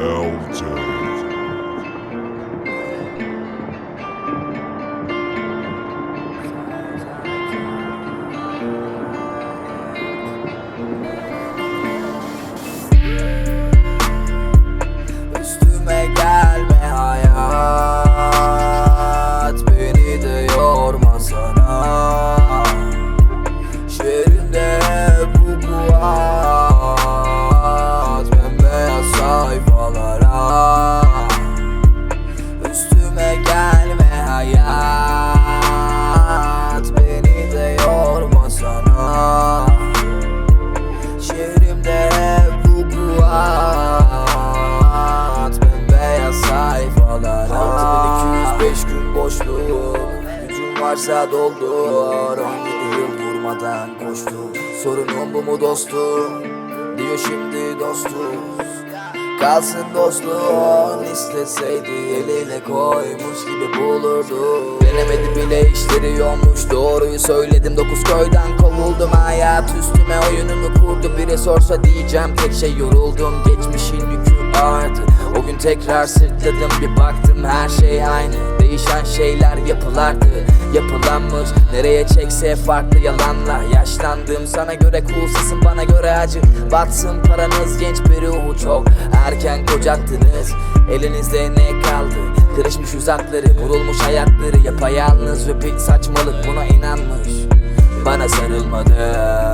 Elder. Varsa doldur 17 yıl durmadan koştu. Sorunun bu mu dostum? Diyor şimdi dostuz. Kalsın dostluğun isteseydi eline koymuş gibi bulurdu. Denemedi bile işleri yolmuş doğruyu söyledim. Dokuz köyden kovuldum hayat üstüme oyununu kurdu Biri sorsa diyeceğim tek şey yoruldum. Geçmişin yükü tekrar sırtladım bir baktım her şey aynı. Değişen şeyler yapılardı Yapılanmış. Nereye çekse farklı yalanla Yaşlandım sana göre coolsasın bana göre acı. Batsın paranız genç bir ruhu çok. Erken kocattınız elinizde ne kaldı? Kırışmış uzakları vurulmuş hayatları. Yapayalnız ve bir saçmalık buna inanmış. Bana sarılmadı